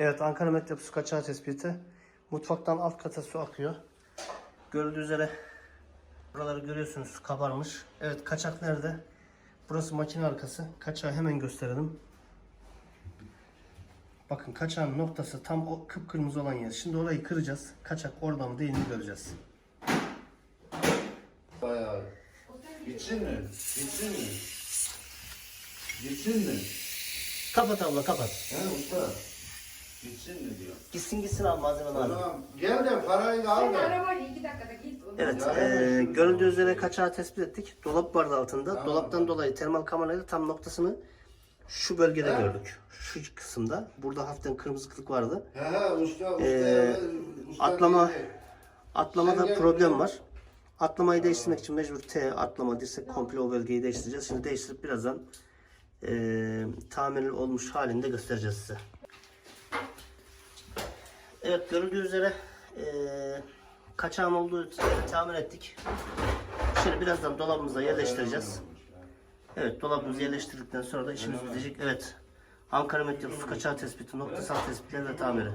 Evet Ankara Metrop su kaçağı tespiti. Mutfaktan alt kata su akıyor. Görüldüğü üzere buraları görüyorsunuz kabarmış. Evet kaçak nerede? Burası makine arkası. Kaçağı hemen gösterelim. Bakın kaçağın noktası tam o kıpkırmızı olan yer. Şimdi orayı kıracağız. Kaçak oradan mı değil mi göreceğiz. Bayağı. Gitsin mi? Gitsin mi? Gitsin mi? Kapat abla kapat. He usta. Gitsin mi diyor. Gitsin gitsin abi malzemeni al. Tamam. Gel de parayı da al Sen da. arabayla iki dakikada git. Evet, Ya, eee, görüldüğü üzere kaçağı tespit ettik. Dolap vardı altında. Dolaptan dolayı termal kamerayla tam noktasını şu bölgede gördük. Şu kısımda. Burada hafiften kırmızılık vardı. He he usta usta. Ee, usta atlama- dedi. Atlamada Sen gel problem buraya. var. Atlamayı değiştirmek için mecbur T atlama dirsek komple o bölgeyi değiştireceğiz. Şimdi değiştirip birazdan eee tamir olmuş halinde göstereceğiz size. Evet görüldüğü üzere eee kaçağın olduğu yeri tamir ettik. Şimdi birazdan dolabımıza yerleştireceğiz. Evet dolabımızı yerleştirdikten sonra da işimiz bitecek. Evet Ankara Metrop su kaçağı tespiti, noktasal tespitler ve tamiri.